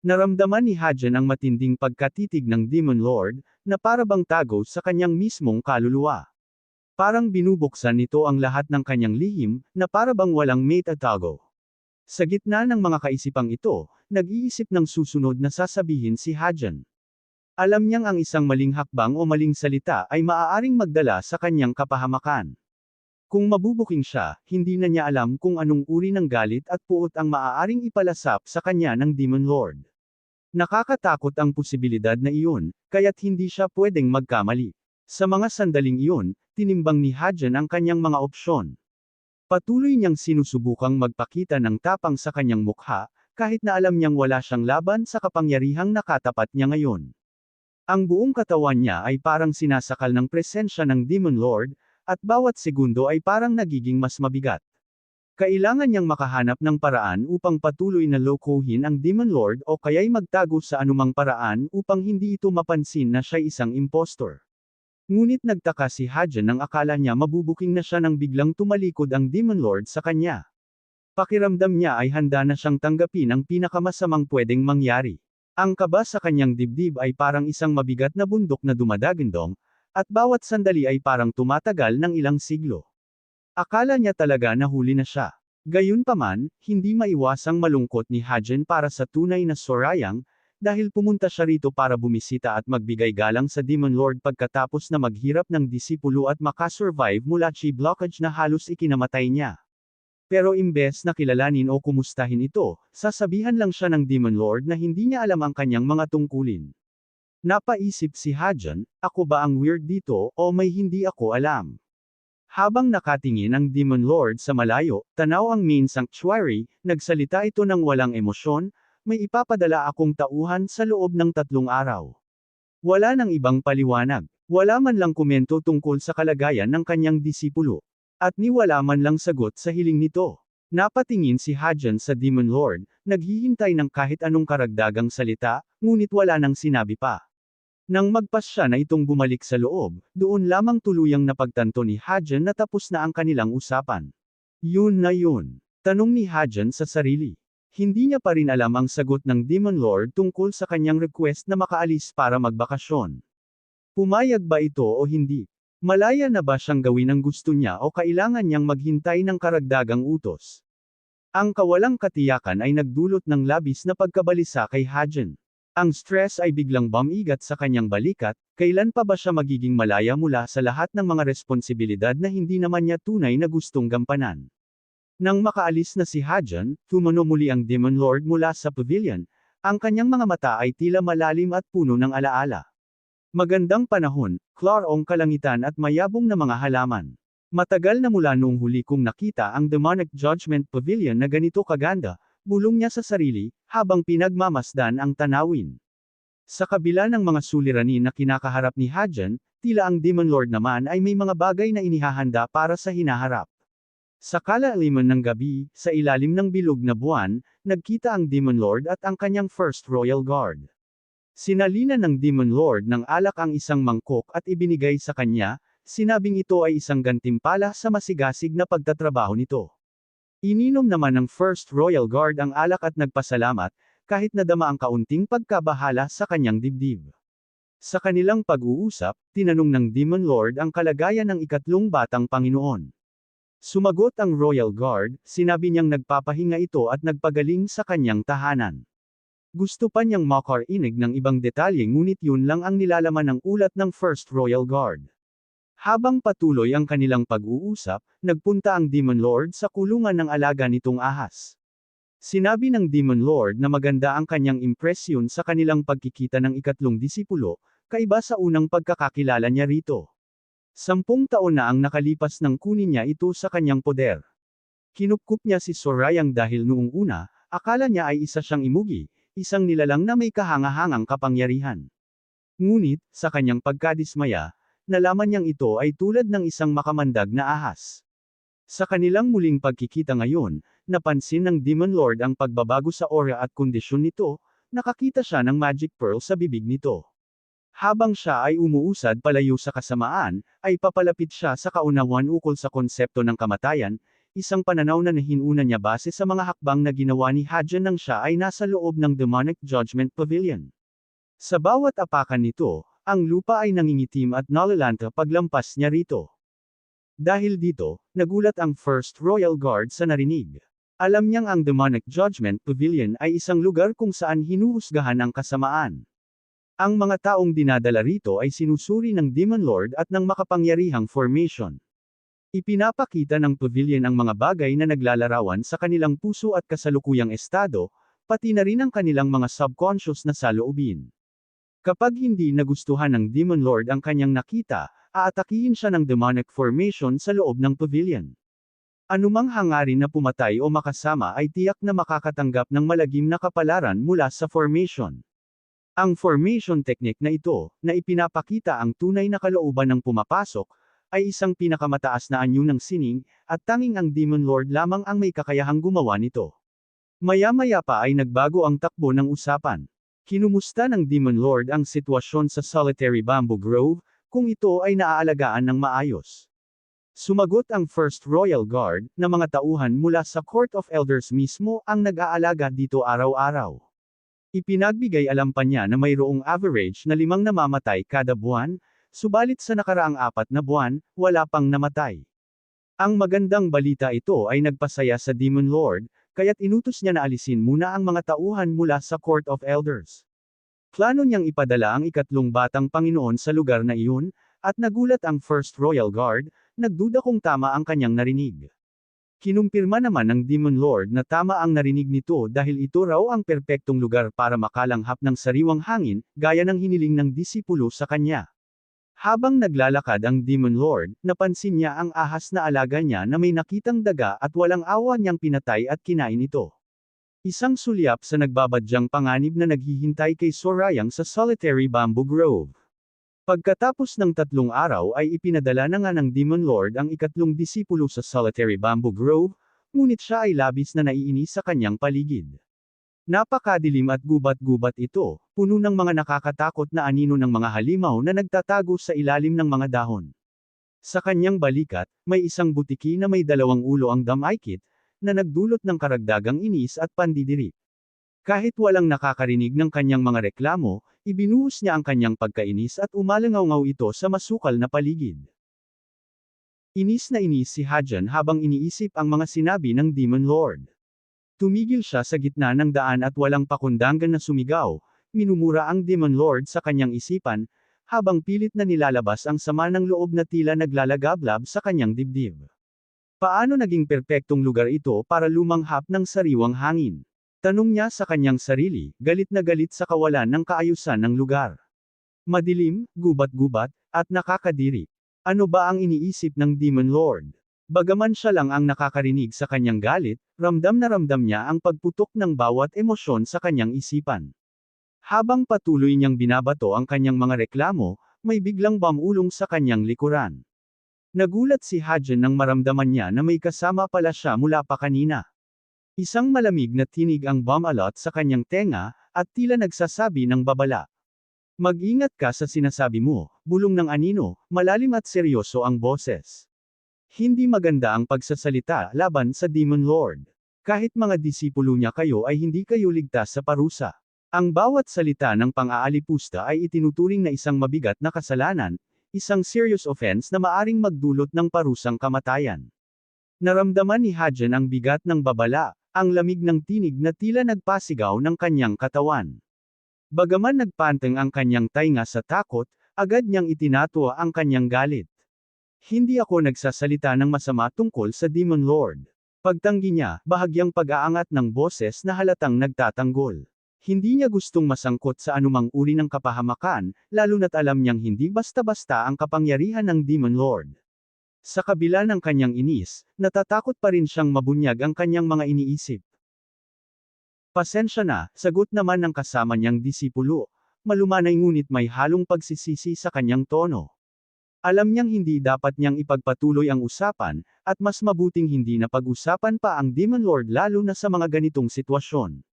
Naramdaman ni Hadjan ang matinding pagkatitig ng Demon Lord, na parabang tago sa kanyang mismong kaluluwa. Parang binubuksan nito ang lahat ng kanyang lihim, na parabang walang metatago. Sa gitna ng mga kaisipang ito, nag-iisip ng susunod na sasabihin si Hadjan. Alam niyang ang isang maling hakbang o maling salita ay maaaring magdala sa kanyang kapahamakan. Kung mabubuking siya, hindi na niya alam kung anong uri ng galit at puot ang maaaring ipalasap sa kanya ng Demon Lord. Nakakatakot ang posibilidad na iyon, kaya't hindi siya pwedeng magkamali. Sa mga sandaling iyon, tinimbang ni Hadjan ang kanyang mga opsyon. Patuloy niyang sinusubukang magpakita ng tapang sa kanyang mukha, kahit na alam niyang wala siyang laban sa kapangyarihang nakatapat niya ngayon. Ang buong katawan niya ay parang sinasakal ng presensya ng Demon Lord, at bawat segundo ay parang nagiging mas mabigat. Kailangan niyang makahanap ng paraan upang patuloy na lokohin ang Demon Lord o kaya'y magtago sa anumang paraan upang hindi ito mapansin na siya isang impostor. Ngunit nagtaka si Hadjan nang akala niya mabubuking na siya nang biglang tumalikod ang Demon Lord sa kanya. Pakiramdam niya ay handa na siyang tanggapin ang pinakamasamang pwedeng mangyari. Ang kaba sa kanyang dibdib ay parang isang mabigat na bundok na dumadagindong, at bawat sandali ay parang tumatagal ng ilang siglo. Akala niya talaga na huli na siya. Gayunpaman, hindi maiwasang malungkot ni Hadjan para sa tunay na Sorayang, dahil pumunta siya rito para bumisita at magbigay galang sa Demon Lord pagkatapos na maghirap ng disipulo at makasurvive mula chi blockage na halos ikinamatay niya. Pero imbes na kilalanin o kumustahin ito, sasabihan lang siya ng Demon Lord na hindi niya alam ang kanyang mga tungkulin. Napaisip si Hadjan, ako ba ang weird dito o may hindi ako alam? Habang nakatingin ang Demon Lord sa malayo, tanaw ang main sanctuary, nagsalita ito ng walang emosyon, may ipapadala akong tauhan sa loob ng tatlong araw. Wala nang ibang paliwanag. Wala man lang komento tungkol sa kalagayan ng kanyang disipulo. At ni wala man lang sagot sa hiling nito. Napatingin si Hadjan sa Demon Lord, naghihintay ng kahit anong karagdagang salita, ngunit wala nang sinabi pa. Nang magpas siya na itong bumalik sa loob, doon lamang tuluyang napagtanto ni Hadjan na tapos na ang kanilang usapan. Yun na yun. Tanong ni Hadjan sa sarili. Hindi niya pa rin alam ang sagot ng Demon Lord tungkol sa kanyang request na makaalis para magbakasyon. Pumayag ba ito o hindi? Malaya na ba siyang gawin ang gusto niya o kailangan niyang maghintay ng karagdagang utos? Ang kawalang katiyakan ay nagdulot ng labis na pagkabalisa kay Hadjan. Ang stress ay biglang bumigat sa kanyang balikat, kailan pa ba siya magiging malaya mula sa lahat ng mga responsibilidad na hindi naman niya tunay na gustong gampanan. Nang makaalis na si Hadjan, tumuno muli ang Demon Lord mula sa pavilion, ang kanyang mga mata ay tila malalim at puno ng alaala. Magandang panahon, klarong kalangitan at mayabong na mga halaman. Matagal na mula noong huli kong nakita ang Demonic Judgment Pavilion na ganito kaganda, bulong niya sa sarili, habang pinagmamasdan ang tanawin. Sa kabila ng mga suliranin na kinakaharap ni Hadjan, tila ang Demon Lord naman ay may mga bagay na inihahanda para sa hinaharap. Sa kalaliman ng gabi, sa ilalim ng bilog na buwan, nagkita ang Demon Lord at ang kanyang First Royal Guard. Sinalina ng Demon Lord ng alak ang isang mangkok at ibinigay sa kanya, sinabing ito ay isang gantimpala sa masigasig na pagtatrabaho nito. Ininom naman ng First Royal Guard ang alak at nagpasalamat, kahit nadama ang kaunting pagkabahala sa kanyang dibdib. Sa kanilang pag-uusap, tinanong ng Demon Lord ang kalagayan ng ikatlong batang Panginoon. Sumagot ang Royal Guard, sinabi niyang nagpapahinga ito at nagpagaling sa kanyang tahanan. Gusto pa niyang makarinig ng ibang detalye ngunit yun lang ang nilalaman ng ulat ng First Royal Guard. Habang patuloy ang kanilang pag-uusap, nagpunta ang Demon Lord sa kulungan ng alaga nitong ahas. Sinabi ng Demon Lord na maganda ang kanyang impresyon sa kanilang pagkikita ng ikatlong disipulo, kaiba sa unang pagkakakilala niya rito. Sampung taon na ang nakalipas nang kunin niya ito sa kanyang poder. Kinupkup niya si Sorayang dahil noong una, akala niya ay isa siyang imugi, isang nilalang na may kahangahangang kapangyarihan. Ngunit, sa kanyang pagkadismaya, nalaman niyang ito ay tulad ng isang makamandag na ahas. Sa kanilang muling pagkikita ngayon, napansin ng Demon Lord ang pagbabago sa aura at kondisyon nito, nakakita siya ng magic pearl sa bibig nito. Habang siya ay umuusad palayo sa kasamaan, ay papalapit siya sa kaunawan ukol sa konsepto ng kamatayan, isang pananaw na nahinuna niya base sa mga hakbang na ginawa ni Hadjan nang siya ay nasa loob ng Demonic Judgment Pavilion. Sa bawat apakan nito, ang lupa ay nangingitim at nalalanta paglampas niya rito. Dahil dito, nagulat ang First Royal Guard sa narinig. Alam niyang ang Demonic Judgment Pavilion ay isang lugar kung saan hinuhusgahan ang kasamaan. Ang mga taong dinadala rito ay sinusuri ng Demon Lord at ng makapangyarihang formation. Ipinapakita ng pavilion ang mga bagay na naglalarawan sa kanilang puso at kasalukuyang estado, pati na rin ang kanilang mga subconscious na saloobin. Kapag hindi nagustuhan ng Demon Lord ang kanyang nakita, aatakihin siya ng demonic formation sa loob ng pavilion. Anumang hangarin na pumatay o makasama ay tiyak na makakatanggap ng malagim na kapalaran mula sa formation. Ang formation technique na ito, na ipinapakita ang tunay na kalooban ng pumapasok, ay isang pinakamataas na anyo ng sining, at tanging ang Demon Lord lamang ang may kakayahang gumawa nito. Maya-maya pa ay nagbago ang takbo ng usapan. Kinumusta ng Demon Lord ang sitwasyon sa Solitary Bamboo Grove, kung ito ay naaalagaan ng maayos. Sumagot ang First Royal Guard, na mga tauhan mula sa Court of Elders mismo ang nag-aalaga dito araw-araw. Ipinagbigay alam pa niya na mayroong average na limang namamatay kada buwan, Subalit sa nakaraang apat na buwan, wala pang namatay. Ang magandang balita ito ay nagpasaya sa Demon Lord, kaya't inutos niya na alisin muna ang mga tauhan mula sa Court of Elders. Plano niyang ipadala ang ikatlong batang Panginoon sa lugar na iyon, at nagulat ang First Royal Guard, nagduda kung tama ang kanyang narinig. Kinumpirma naman ng Demon Lord na tama ang narinig nito dahil ito raw ang perpektong lugar para makalanghap ng sariwang hangin, gaya ng hiniling ng disipulo sa kanya. Habang naglalakad ang Demon Lord, napansin niya ang ahas na alaga niya na may nakitang daga at walang awa niyang pinatay at kinain ito. Isang sulyap sa nagbabadyang panganib na naghihintay kay Sorayang sa Solitary Bamboo Grove. Pagkatapos ng tatlong araw ay ipinadala na nga ng Demon Lord ang ikatlong disipulo sa Solitary Bamboo Grove, ngunit siya ay labis na naiinis sa kanyang paligid. Napakadilim at gubat-gubat ito, puno ng mga nakakatakot na anino ng mga halimaw na nagtatago sa ilalim ng mga dahon. Sa kanyang balikat, may isang butiki na may dalawang ulo ang damaykit, na nagdulot ng karagdagang inis at pandidirik. Kahit walang nakakarinig ng kanyang mga reklamo, ibinuhos niya ang kanyang pagkainis at umalangaw ito sa masukal na paligid. Inis na inis si Hadjan habang iniisip ang mga sinabi ng Demon Lord. Tumigil siya sa gitna ng daan at walang pakundangan na sumigaw, minumura ang Demon Lord sa kanyang isipan, habang pilit na nilalabas ang sama ng loob na tila naglalagablab sa kanyang dibdib. Paano naging perpektong lugar ito para lumanghap ng sariwang hangin? Tanong niya sa kanyang sarili, galit na galit sa kawalan ng kaayusan ng lugar. Madilim, gubat-gubat, at nakakadiri. Ano ba ang iniisip ng Demon Lord? Bagaman siya lang ang nakakarinig sa kanyang galit, ramdam na ramdam niya ang pagputok ng bawat emosyon sa kanyang isipan. Habang patuloy niyang binabato ang kanyang mga reklamo, may biglang bamulong sa kanyang likuran. Nagulat si Hadjan nang maramdaman niya na may kasama pala siya mula pa kanina. Isang malamig na tinig ang bumalot sa kanyang tenga, at tila nagsasabi ng babala. Mag-ingat ka sa sinasabi mo, bulong ng anino, malalim at seryoso ang boses. Hindi maganda ang pagsasalita laban sa Demon Lord. Kahit mga disipulo niya kayo ay hindi kayo ligtas sa parusa. Ang bawat salita ng pang-aalipusta ay itinuturing na isang mabigat na kasalanan, isang serious offense na maaring magdulot ng parusang kamatayan. Naramdaman ni Hadjan ang bigat ng babala, ang lamig ng tinig na tila nagpasigaw ng kanyang katawan. Bagaman nagpanteng ang kanyang tainga sa takot, agad niyang itinatwa ang kanyang galit. Hindi ako nagsasalita ng masama tungkol sa Demon Lord. Pagtanggi niya, bahagyang pag-aangat ng boses na halatang nagtatanggol. Hindi niya gustong masangkot sa anumang uri ng kapahamakan, lalo na't alam niyang hindi basta-basta ang kapangyarihan ng Demon Lord. Sa kabila ng kanyang inis, natatakot pa rin siyang mabunyag ang kanyang mga iniisip. Pasensya na, sagot naman ng kasama niyang disipulo. Malumanay ngunit may halong pagsisisi sa kanyang tono. Alam niyang hindi dapat niyang ipagpatuloy ang usapan, at mas mabuting hindi na pag-usapan pa ang Demon Lord lalo na sa mga ganitong sitwasyon.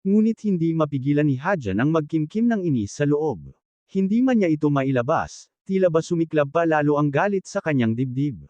Ngunit hindi mapigilan ni Hadjan ang magkimkim ng inis sa loob. Hindi man niya ito mailabas, tila ba sumiklab pa lalo ang galit sa kanyang dibdib.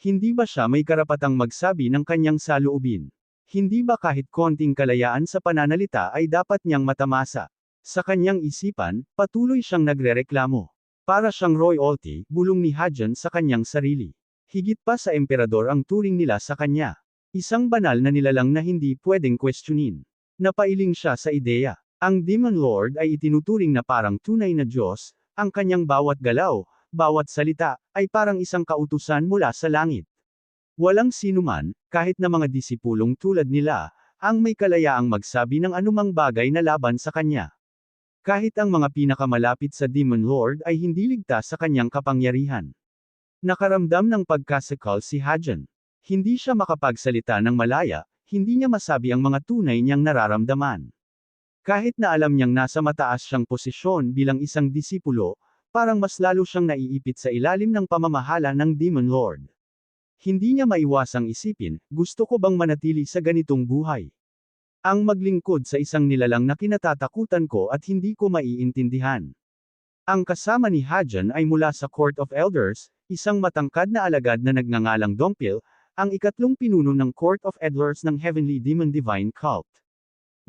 Hindi ba siya may karapatang magsabi ng kanyang saloobin? Hindi ba kahit konting kalayaan sa pananalita ay dapat niyang matamasa? Sa kanyang isipan, patuloy siyang nagrereklamo. Para siyang royalty, bulong ni Hajan sa kanyang sarili. Higit pa sa emperador ang turing nila sa kanya. Isang banal na nilalang na hindi pwedeng questionin. Napailing siya sa ideya. Ang Demon Lord ay itinuturing na parang tunay na Diyos, ang kanyang bawat galaw, bawat salita, ay parang isang kautusan mula sa langit. Walang sinuman, kahit na mga disipulong tulad nila, ang may kalayaang magsabi ng anumang bagay na laban sa kanya. Kahit ang mga pinakamalapit sa Demon Lord ay hindi ligtas sa kanyang kapangyarihan. Nakaramdam ng pagkasakal si Hajan. Hindi siya makapagsalita ng malaya, hindi niya masabi ang mga tunay niyang nararamdaman. Kahit na alam niyang nasa mataas siyang posisyon bilang isang disipulo, parang mas lalo siyang naiipit sa ilalim ng pamamahala ng Demon Lord. Hindi niya maiwasang isipin, gusto ko bang manatili sa ganitong buhay? Ang maglingkod sa isang nilalang na kinatatakutan ko at hindi ko maiintindihan. Ang kasama ni Hajan ay mula sa Court of Elders, isang matangkad na alagad na nagngangalang Dompil, ang ikatlong pinuno ng Court of Elders ng Heavenly Demon Divine Cult.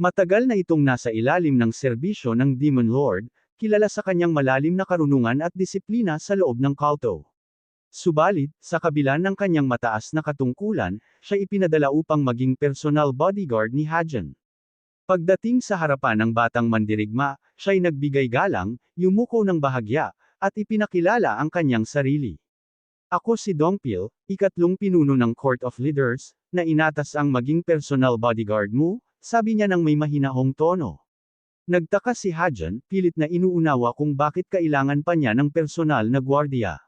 Matagal na itong nasa ilalim ng serbisyo ng Demon Lord, kilala sa kanyang malalim na karunungan at disiplina sa loob ng kulto. Subalit, sa kabila ng kanyang mataas na katungkulan, siya ipinadala upang maging personal bodyguard ni Hajan. Pagdating sa harapan ng batang mandirigma, siya'y nagbigay galang, yumuko ng bahagya, at ipinakilala ang kanyang sarili. Ako si Dongpil, ikatlong pinuno ng Court of Leaders, na inatas ang maging personal bodyguard mo, sabi niya ng may mahinahong tono. Nagtaka si Hajan, pilit na inuunawa kung bakit kailangan pa niya ng personal na gwardiya.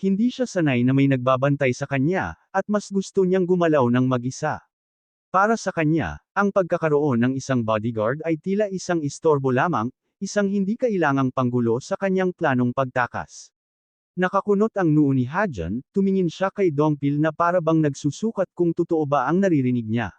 Hindi siya sanay na may nagbabantay sa kanya, at mas gusto niyang gumalaw ng mag-isa. Para sa kanya, ang pagkakaroon ng isang bodyguard ay tila isang istorbo lamang, isang hindi kailangang panggulo sa kanyang planong pagtakas. Nakakunot ang noo ni Hajan, tumingin siya kay Dongpil na para bang nagsusukat kung totoo ba ang naririnig niya.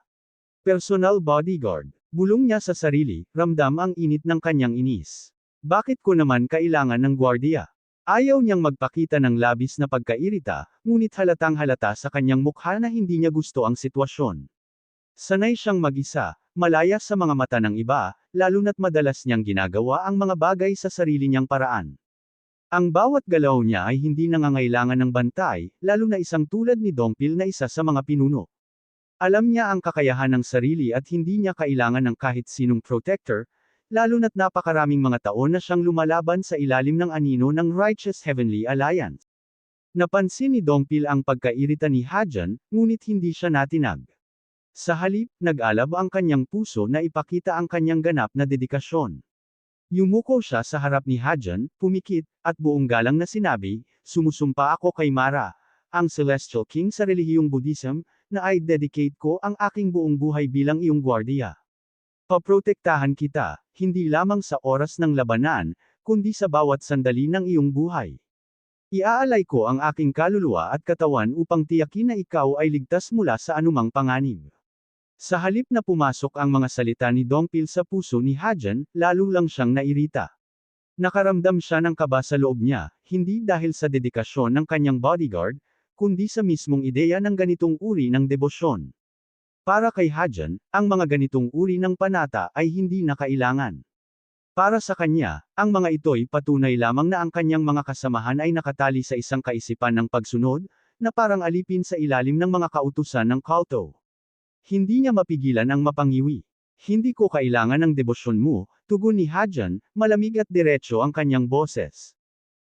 Personal bodyguard. Bulong niya sa sarili, ramdam ang init ng kanyang inis. Bakit ko naman kailangan ng gwardiya? Ayaw niyang magpakita ng labis na pagkairita, ngunit halatang halata sa kanyang mukha na hindi niya gusto ang sitwasyon. Sanay siyang mag-isa, malaya sa mga mata ng iba, lalo na't madalas niyang ginagawa ang mga bagay sa sarili niyang paraan. Ang bawat galaw niya ay hindi nangangailangan ng bantay, lalo na isang tulad ni Dongpil na isa sa mga pinuno. Alam niya ang kakayahan ng sarili at hindi niya kailangan ng kahit sinong protector, lalo na't napakaraming mga taon na siyang lumalaban sa ilalim ng anino ng Righteous Heavenly Alliance. Napansin ni Dongpil ang pagkairita ni Hajan, ngunit hindi siya natinag. Sa halip, nag-alab ang kanyang puso na ipakita ang kanyang ganap na dedikasyon. Yumuko siya sa harap ni Hajan, pumikit, at buong galang na sinabi, Sumusumpa ako kay Mara, ang Celestial King sa relihiyong Buddhism, na I dedicate ko ang aking buong buhay bilang iyong gwardiya. Paprotektahan kita, hindi lamang sa oras ng labanan, kundi sa bawat sandali ng iyong buhay. Iaalay ko ang aking kaluluwa at katawan upang tiyakin na ikaw ay ligtas mula sa anumang panganib. Sa halip na pumasok ang mga salita ni Dongpil sa puso ni Hajan, lalo lang siyang nairita. Nakaramdam siya ng kaba sa loob niya, hindi dahil sa dedikasyon ng kanyang bodyguard, kundi sa mismong ideya ng ganitong uri ng debosyon. Para kay Hajan, ang mga ganitong uri ng panata ay hindi na kailangan. Para sa kanya, ang mga ito'y patunay lamang na ang kanyang mga kasamahan ay nakatali sa isang kaisipan ng pagsunod, na parang alipin sa ilalim ng mga kautusan ng kulto. Hindi niya mapigilan ang mapangiwi. Hindi ko kailangan ng debosyon mo, tugon ni Hajan, malamig at diretso ang kanyang boses.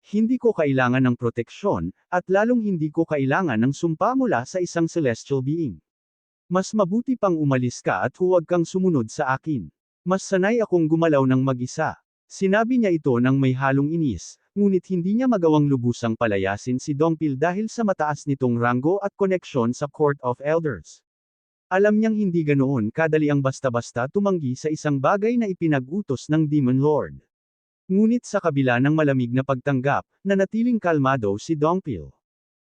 Hindi ko kailangan ng proteksyon, at lalong hindi ko kailangan ng sumpa mula sa isang celestial being. Mas mabuti pang umalis ka at huwag kang sumunod sa akin. Mas sanay akong gumalaw ng mag-isa. Sinabi niya ito ng may halong inis, ngunit hindi niya magawang lubusang palayasin si Dongpil dahil sa mataas nitong ranggo at koneksyon sa Court of Elders. Alam niyang hindi ganoon kadali ang basta-basta tumanggi sa isang bagay na ipinag-utos ng Demon Lord. Ngunit sa kabila ng malamig na pagtanggap, nanatiling kalmado si Dongpil.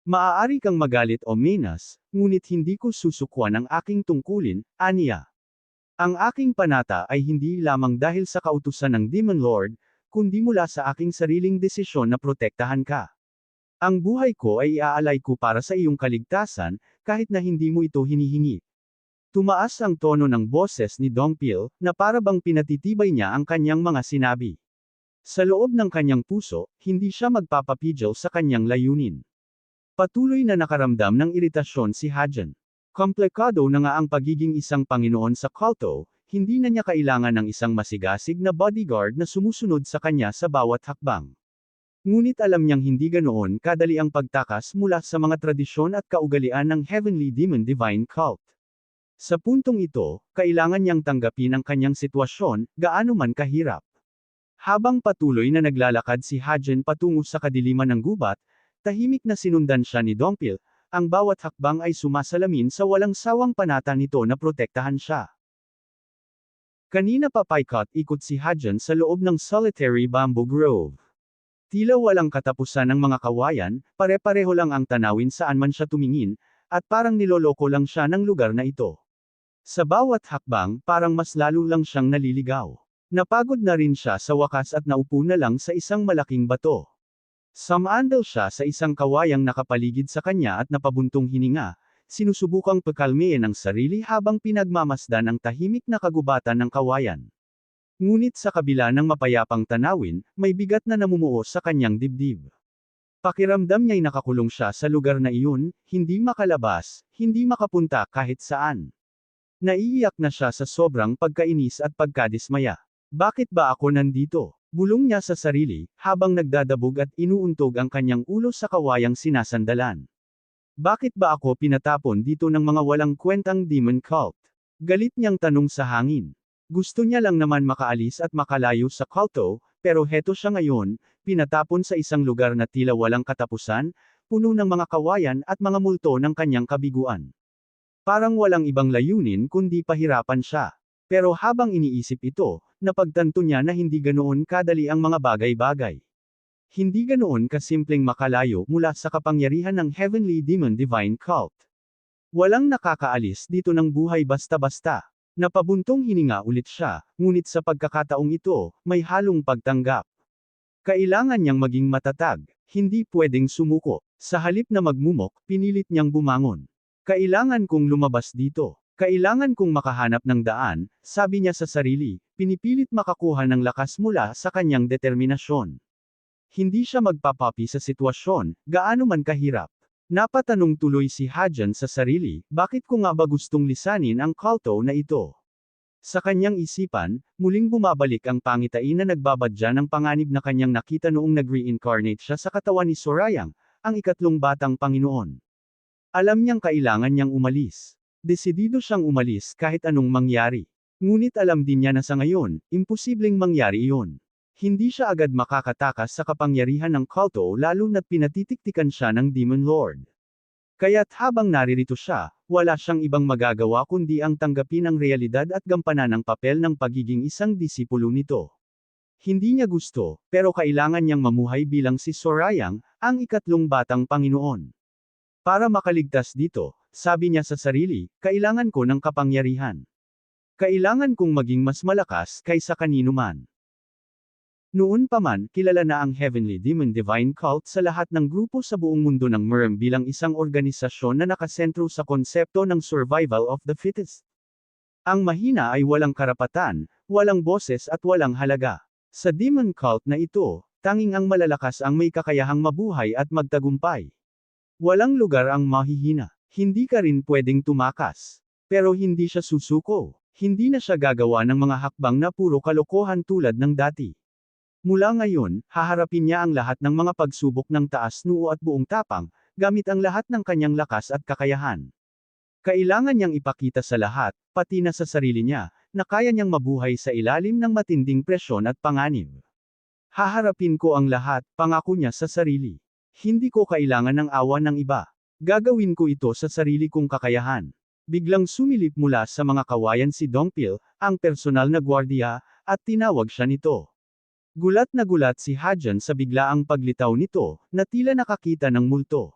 Maaari kang magalit o menas, ngunit hindi ko susukwan ang aking tungkulin, aniya. Ang aking panata ay hindi lamang dahil sa kautusan ng Demon Lord, kundi mula sa aking sariling desisyon na protektahan ka. Ang buhay ko ay iaalay ko para sa iyong kaligtasan, kahit na hindi mo ito hinihingi. Tumaas ang tono ng boses ni Dongpil, na para bang pinatitibay niya ang kanyang mga sinabi. Sa loob ng kanyang puso, hindi siya magpapapigil sa kanyang layunin. Patuloy na nakaramdam ng iritasyon si Hajan. Komplikado na nga ang pagiging isang Panginoon sa kulto, hindi na niya kailangan ng isang masigasig na bodyguard na sumusunod sa kanya sa bawat hakbang. Ngunit alam niyang hindi ganoon kadali ang pagtakas mula sa mga tradisyon at kaugalian ng Heavenly Demon Divine Cult. Sa puntong ito, kailangan niyang tanggapin ang kanyang sitwasyon, gaano man kahirap. Habang patuloy na naglalakad si Hajen patungo sa kadiliman ng gubat, tahimik na sinundan siya ni Dongpil, ang bawat hakbang ay sumasalamin sa walang sawang panata nito na protektahan siya. Kanina pa paikot-ikot si Hajan sa loob ng solitary bamboo grove. Tila walang katapusan ng mga kawayan, pare-pareho lang ang tanawin saan man siya tumingin, at parang niloloko lang siya ng lugar na ito. Sa bawat hakbang, parang mas lalo lang siyang naliligaw. Napagod na rin siya sa wakas at naupo na lang sa isang malaking bato. Samandal siya sa isang kawayang nakapaligid sa kanya at napabuntong hininga, sinusubukang pagkalmein ang sarili habang pinagmamasdan ang tahimik na kagubatan ng kawayan. Ngunit sa kabila ng mapayapang tanawin, may bigat na namumuo sa kanyang dibdib. Pakiramdam niya'y nakakulong siya sa lugar na iyon, hindi makalabas, hindi makapunta kahit saan. Naiiyak na siya sa sobrang pagkainis at pagkadismaya. Bakit ba ako nandito? Bulong niya sa sarili, habang nagdadabog at inuuntog ang kanyang ulo sa kawayang sinasandalan. Bakit ba ako pinatapon dito ng mga walang kwentang demon cult? Galit niyang tanong sa hangin. Gusto niya lang naman makaalis at makalayo sa kulto, pero heto siya ngayon, pinatapon sa isang lugar na tila walang katapusan, puno ng mga kawayan at mga multo ng kanyang kabiguan. Parang walang ibang layunin kundi pahirapan siya. Pero habang iniisip ito, napagtanto niya na hindi ganoon kadali ang mga bagay-bagay. Hindi ganoon kasimpleng makalayo mula sa kapangyarihan ng Heavenly Demon Divine Cult. Walang nakakaalis dito ng buhay basta-basta. Napabuntong hininga ulit siya, ngunit sa pagkakataong ito, may halong pagtanggap. Kailangan niyang maging matatag, hindi pwedeng sumuko. Sa halip na magmumok, pinilit niyang bumangon. Kailangan kong lumabas dito. Kailangan kong makahanap ng daan, sabi niya sa sarili, pinipilit makakuha ng lakas mula sa kanyang determinasyon. Hindi siya magpapapi sa sitwasyon, gaano man kahirap. Napatanong tuloy si Hajan sa sarili, bakit ko nga ba gustong lisanin ang kulto na ito? Sa kanyang isipan, muling bumabalik ang pangitain na nagbabadya ng panganib na kanyang nakita noong nag-reincarnate siya sa katawan ni Sorayang, ang ikatlong batang Panginoon. Alam niyang kailangan niyang umalis. Desidido siyang umalis kahit anong mangyari. Ngunit alam din niya na sa ngayon, imposibleng mangyari iyon. Hindi siya agad makakatakas sa kapangyarihan ng kulto lalo na't pinatitiktikan siya ng Demon Lord. Kaya't habang naririto siya, wala siyang ibang magagawa kundi ang tanggapin ang realidad at gampanan ang papel ng pagiging isang disipulo nito. Hindi niya gusto, pero kailangan niyang mamuhay bilang si Sorayang, ang ikatlong batang Panginoon. Para makaligtas dito, sabi niya sa sarili, kailangan ko ng kapangyarihan. Kailangan kong maging mas malakas kaysa kanino man. Noon pa man, kilala na ang Heavenly Demon Divine Cult sa lahat ng grupo sa buong mundo ng MERM bilang isang organisasyon na nakasentro sa konsepto ng survival of the fittest. Ang mahina ay walang karapatan, walang boses at walang halaga. Sa Demon Cult na ito, tanging ang malalakas ang may kakayahang mabuhay at magtagumpay. Walang lugar ang mahihina. Hindi ka rin pwedeng tumakas. Pero hindi siya susuko. Hindi na siya gagawa ng mga hakbang na puro kalokohan tulad ng dati. Mula ngayon, haharapin niya ang lahat ng mga pagsubok ng taas noo at buong tapang, gamit ang lahat ng kanyang lakas at kakayahan. Kailangan niyang ipakita sa lahat, pati na sa sarili niya, na kaya niyang mabuhay sa ilalim ng matinding presyon at panganib. Haharapin ko ang lahat, pangako niya sa sarili. Hindi ko kailangan ng awa ng iba. Gagawin ko ito sa sarili kong kakayahan. Biglang sumilip mula sa mga kawayan si Dongpil, ang personal na gwardiya, at tinawag siya nito. Gulat na gulat si Hajan sa biglaang paglitaw nito, na tila nakakita ng multo.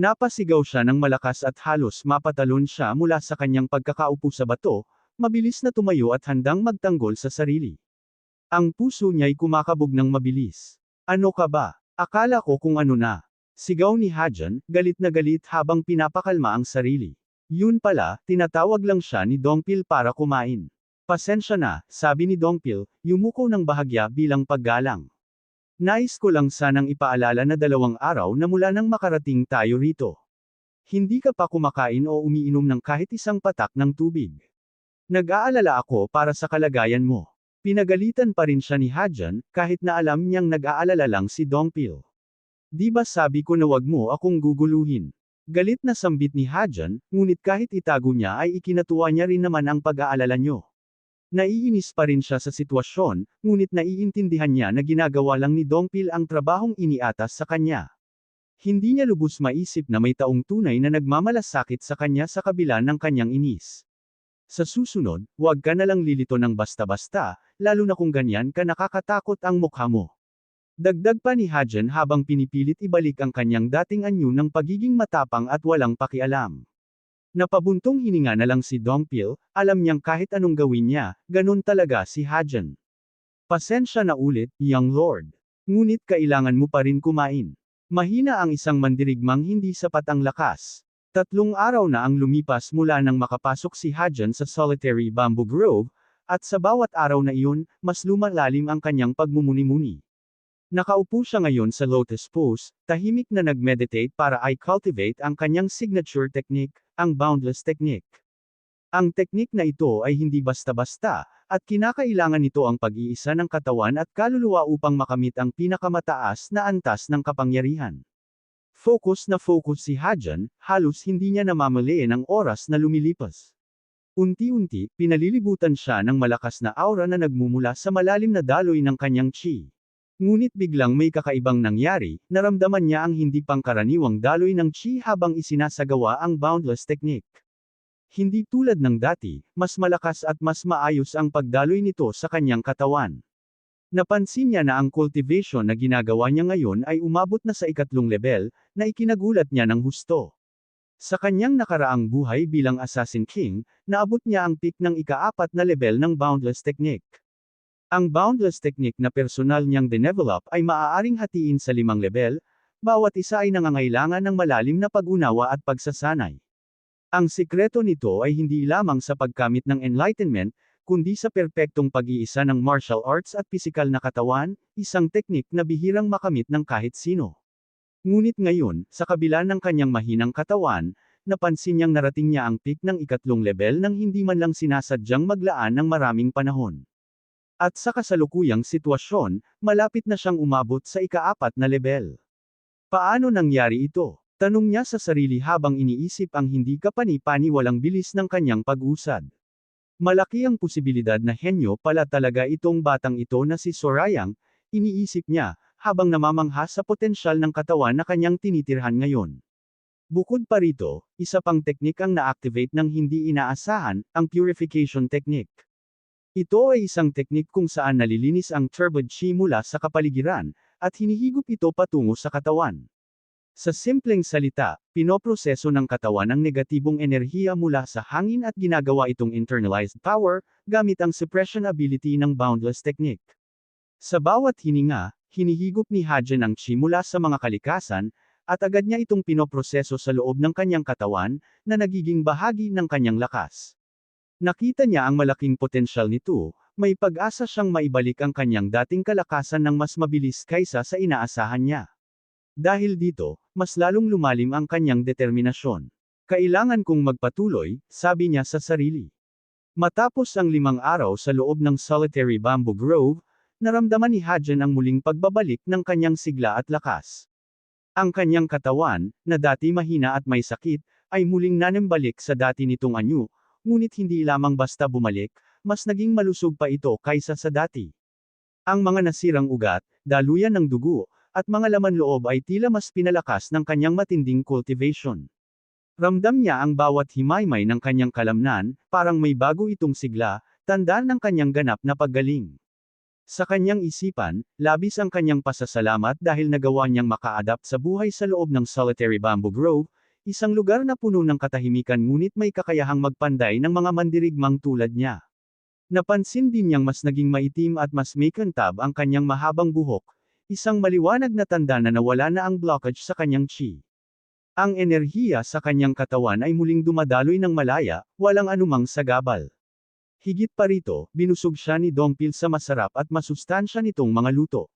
Napasigaw siya ng malakas at halos mapatalon siya mula sa kanyang pagkakaupo sa bato, mabilis na tumayo at handang magtanggol sa sarili. Ang puso niya'y kumakabog ng mabilis. Ano ka ba? Akala ko kung ano na. Sigaw ni Hajan, galit na galit habang pinapakalma ang sarili. Yun pala, tinatawag lang siya ni Dongpil para kumain. Pasensya na, sabi ni Dongpil, yumuko ng bahagya bilang paggalang. Nais ko lang sanang ipaalala na dalawang araw na mula nang makarating tayo rito. Hindi ka pa kumakain o umiinom ng kahit isang patak ng tubig. Nag-aalala ako para sa kalagayan mo. Pinagalitan pa rin siya ni Hajan, kahit na alam niyang nag-aalala lang si Dongpil. Di ba sabi ko na wag mo akong guguluhin? Galit na sambit ni Hajan, ngunit kahit itago niya ay ikinatuwa niya rin naman ang pag-aalala niyo. Naiinis pa rin siya sa sitwasyon, ngunit naiintindihan niya na ginagawa lang ni Dongpil ang trabahong iniatas sa kanya. Hindi niya lubos maisip na may taong tunay na nagmamalasakit sa kanya sa kabila ng kanyang inis. Sa susunod, huwag ka na lang lilito ng basta-basta, lalo na kung ganyan ka nakakatakot ang mukha mo. Dagdag pa ni Hajan habang pinipilit ibalik ang kanyang dating anyo ng pagiging matapang at walang pakialam. Napabuntong hininga na lang si Dongpil, alam niyang kahit anong gawin niya, ganun talaga si Hajan. Pasensya na ulit, young lord. Ngunit kailangan mo pa rin kumain. Mahina ang isang mandirigmang hindi sapat ang lakas. Tatlong araw na ang lumipas mula nang makapasok si Hajan sa solitary bamboo grove, at sa bawat araw na iyon, mas lumalalim ang kanyang pagmumuni-muni. Nakaupo siya ngayon sa lotus pose, tahimik na nag-meditate para i-cultivate ang kanyang signature technique, ang boundless technique. Ang teknik na ito ay hindi basta-basta, at kinakailangan nito ang pag-iisa ng katawan at kaluluwa upang makamit ang pinakamataas na antas ng kapangyarihan. Focus na focus si Hajan, halos hindi niya namamaliin ang oras na lumilipas. Unti-unti, pinalilibutan siya ng malakas na aura na nagmumula sa malalim na daloy ng kanyang chi. Ngunit biglang may kakaibang nangyari, naramdaman niya ang hindi pangkaraniwang daloy ng chi habang isinasagawa ang boundless technique. Hindi tulad ng dati, mas malakas at mas maayos ang pagdaloy nito sa kanyang katawan. Napansin niya na ang cultivation na ginagawa niya ngayon ay umabot na sa ikatlong level, na ikinagulat niya ng husto. Sa kanyang nakaraang buhay bilang Assassin King, naabot niya ang peak ng ikaapat na level ng Boundless Technique. Ang Boundless Technique na personal niyang dinevelop ay maaaring hatiin sa limang level, bawat isa ay nangangailangan ng malalim na pag-unawa at pagsasanay. Ang sikreto nito ay hindi lamang sa pagkamit ng enlightenment, kundi sa perpektong pag-iisa ng martial arts at pisikal na katawan, isang teknik na bihirang makamit ng kahit sino. Ngunit ngayon, sa kabila ng kanyang mahinang katawan, napansin niyang narating niya ang peak ng ikatlong level nang hindi man lang sinasadyang maglaan ng maraming panahon. At sa kasalukuyang sitwasyon, malapit na siyang umabot sa ikaapat na level. Paano nangyari ito? Tanong niya sa sarili habang iniisip ang hindi kapani-paniwalang bilis ng kanyang pag-usad. Malaki ang posibilidad na henyo pala talaga itong batang ito na si Sorayang, iniisip niya, habang namamangha sa potensyal ng katawan na kanyang tinitirhan ngayon. Bukod pa rito, isa pang teknik ang na-activate ng hindi inaasahan, ang purification technique. Ito ay isang teknik kung saan nalilinis ang turbid chi mula sa kapaligiran, at hinihigop ito patungo sa katawan. Sa simpleng salita, pinoproseso ng katawan ang negatibong enerhiya mula sa hangin at ginagawa itong internalized power, gamit ang suppression ability ng boundless technique. Sa bawat hininga, hinihigop ni Hajan ang chi mula sa mga kalikasan, at agad niya itong pinoproseso sa loob ng kanyang katawan, na nagiging bahagi ng kanyang lakas. Nakita niya ang malaking potensyal nito, may pag-asa siyang maibalik ang kanyang dating kalakasan ng mas mabilis kaysa sa inaasahan niya. Dahil dito, mas lalong lumalim ang kanyang determinasyon. Kailangan kong magpatuloy, sabi niya sa sarili. Matapos ang limang araw sa loob ng solitary bamboo grove, naramdaman ni Hajan ang muling pagbabalik ng kanyang sigla at lakas. Ang kanyang katawan, na dati mahina at may sakit, ay muling nanembalik sa dati nitong anyo, ngunit hindi lamang basta bumalik, mas naging malusog pa ito kaysa sa dati. Ang mga nasirang ugat, daluyan ng dugo, at mga laman loob ay tila mas pinalakas ng kanyang matinding cultivation. Ramdam niya ang bawat himaymay ng kanyang kalamnan, parang may bago itong sigla, tanda ng kanyang ganap na paggaling. Sa kanyang isipan, labis ang kanyang pasasalamat dahil nagawa niyang maka-adapt sa buhay sa loob ng solitary bamboo grove, isang lugar na puno ng katahimikan ngunit may kakayahang magpanday ng mga mandirigmang tulad niya. Napansin din niyang mas naging maitim at mas may kantab ang kanyang mahabang buhok, isang maliwanag na tanda na nawala na ang blockage sa kanyang chi. Ang enerhiya sa kanyang katawan ay muling dumadaloy ng malaya, walang anumang sagabal. Higit pa rito, binusog siya ni Dongpil sa masarap at masustansya nitong mga luto.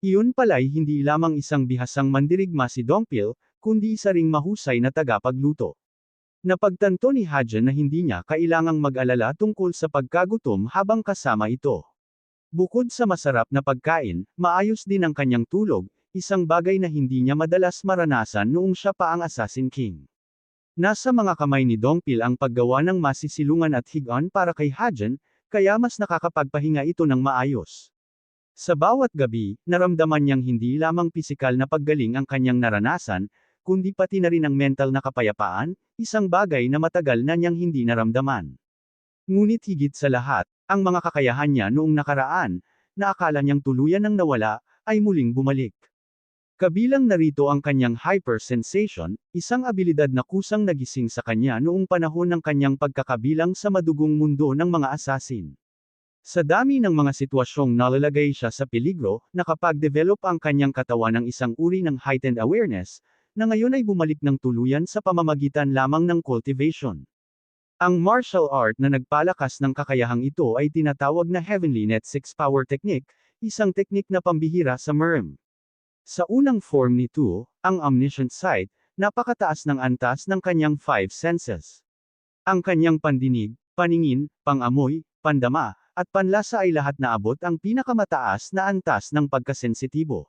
Iyon pala'y hindi lamang isang bihasang mandirigma si Dongpil, kundi isa ring mahusay na tagapagluto. Napagtanto ni Hajan na hindi niya kailangang mag-alala tungkol sa pagkagutom habang kasama ito. Bukod sa masarap na pagkain, maayos din ang kanyang tulog, isang bagay na hindi niya madalas maranasan noong siya pa ang Assassin King. Nasa mga kamay ni Dongpil ang paggawa ng masisilungan at higaan para kay Hajan, kaya mas nakakapagpahinga ito ng maayos. Sa bawat gabi, naramdaman niyang hindi lamang pisikal na paggaling ang kanyang naranasan, kundi pati na rin ang mental na kapayapaan, isang bagay na matagal na niyang hindi naramdaman. Ngunit higit sa lahat, ang mga kakayahan niya noong nakaraan, na akala niyang tuluyan ng nawala, ay muling bumalik. Kabilang narito ang kanyang hypersensation, isang abilidad na kusang nagising sa kanya noong panahon ng kanyang pagkakabilang sa madugong mundo ng mga asasin. Sa dami ng mga sitwasyong nalalagay siya sa peligro, nakapag-develop ang kanyang katawan ng isang uri ng heightened awareness, na ngayon ay bumalik ng tuluyan sa pamamagitan lamang ng cultivation. Ang martial art na nagpalakas ng kakayahang ito ay tinatawag na Heavenly Net 6 Power Technique, isang teknik na pambihira sa MERM. Sa unang form nito, ang omniscient sight, napakataas ng antas ng kanyang five senses. Ang kanyang pandinig, paningin, pangamoy, pandama, at panlasa ay lahat na abot ang pinakamataas na antas ng pagkasensitibo.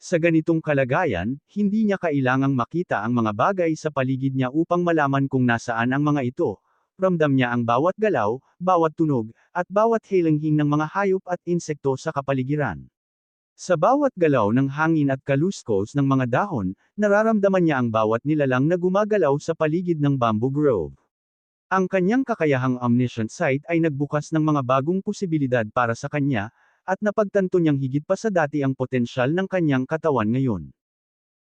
Sa ganitong kalagayan, hindi niya kailangang makita ang mga bagay sa paligid niya upang malaman kung nasaan ang mga ito. Ramdam niya ang bawat galaw, bawat tunog, at bawat hilinghing ng mga hayop at insekto sa kapaligiran. Sa bawat galaw ng hangin at kaluskos ng mga dahon, nararamdaman niya ang bawat nilalang na gumagalaw sa paligid ng bamboo grove. Ang kanyang kakayahang omniscient sight ay nagbukas ng mga bagong posibilidad para sa kanya, at napagtanto niyang higit pa sa dati ang potensyal ng kanyang katawan ngayon.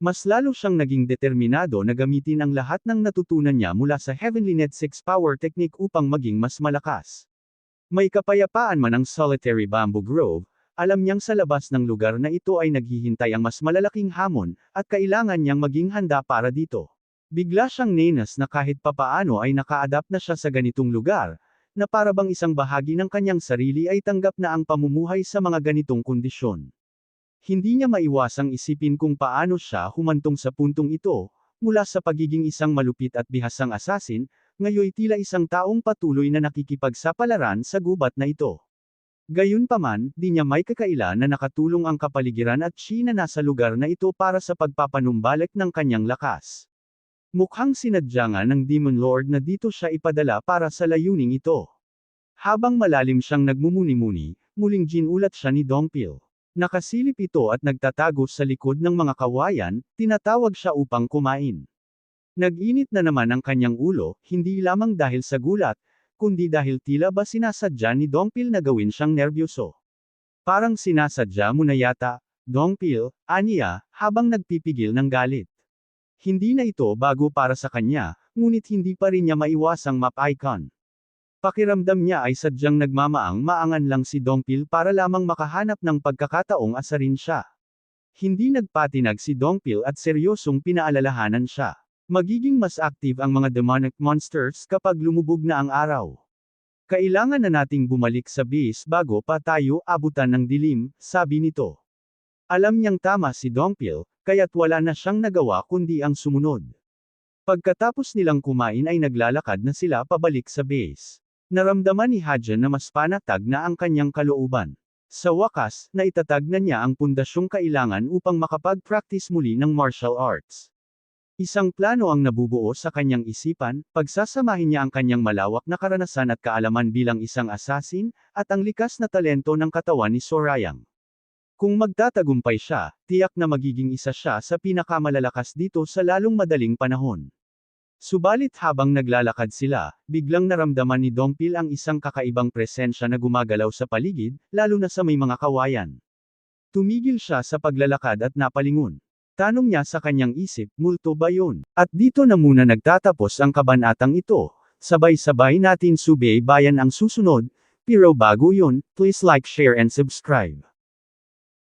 Mas lalo siyang naging determinado na gamitin ang lahat ng natutunan niya mula sa Heavenly Net 6 Power Technique upang maging mas malakas. May kapayapaan man ang solitary bamboo grove, alam niyang sa labas ng lugar na ito ay naghihintay ang mas malalaking hamon, at kailangan niyang maging handa para dito. Bigla siyang nenas na kahit papaano ay naka-adapt na siya sa ganitong lugar, na para bang isang bahagi ng kanyang sarili ay tanggap na ang pamumuhay sa mga ganitong kondisyon. Hindi niya maiwasang isipin kung paano siya humantong sa puntong ito, mula sa pagiging isang malupit at bihasang asasin, ngayoy tila isang taong patuloy na nakikipagsapalaran sa gubat na ito. Gayunpaman, di niya may kakaila na nakatulong ang kapaligiran at chi na nasa lugar na ito para sa pagpapanumbalik ng kanyang lakas. Mukhang sinadya nga ng Demon Lord na dito siya ipadala para sa layuning ito. Habang malalim siyang nagmumuni-muni, muling ginulat siya ni Dongpil. Nakasilip ito at nagtatago sa likod ng mga kawayan, tinatawag siya upang kumain. Nag-init na naman ang kanyang ulo, hindi lamang dahil sa gulat, kundi dahil tila ba sinasadya ni Dongpil na gawin siyang nerbyoso. Parang sinasadya mo na yata, Dongpil, aniya, habang nagpipigil ng galit. Hindi na ito bago para sa kanya, ngunit hindi pa rin niya maiwasang map icon. Pakiramdam niya ay sadyang nagmamaang-maangan lang si Dongpil para lamang makahanap ng pagkakataong asarin siya. Hindi nagpatinag si Dongpil at seryosong pinaalalahanan siya. Magiging mas active ang mga demonic monsters kapag lumubog na ang araw. Kailangan na nating bumalik sa base bago pa tayo abutan ng dilim, sabi nito. Alam niyang tama si Dongpil, kaya't wala na siyang nagawa kundi ang sumunod. Pagkatapos nilang kumain ay naglalakad na sila pabalik sa base. Naramdaman ni Hajan na mas panatag na ang kanyang kalooban. Sa wakas, naitatag na niya ang pundasyong kailangan upang makapag-practice muli ng martial arts. Isang plano ang nabubuo sa kanyang isipan, pagsasamahin niya ang kanyang malawak na karanasan at kaalaman bilang isang assassin, at ang likas na talento ng katawan ni Sorayang. Kung magtatagumpay siya, tiyak na magiging isa siya sa pinakamalalakas dito sa lalong madaling panahon. Subalit habang naglalakad sila, biglang naramdaman ni Dongpil ang isang kakaibang presensya na gumagalaw sa paligid, lalo na sa may mga kawayan. Tumigil siya sa paglalakad at napalingon. Tanong niya sa kanyang isip, multo ba yun? At dito na muna nagtatapos ang kabanatang ito. Sabay-sabay natin subaybayan ang susunod, pero bago yun, please like, share and subscribe.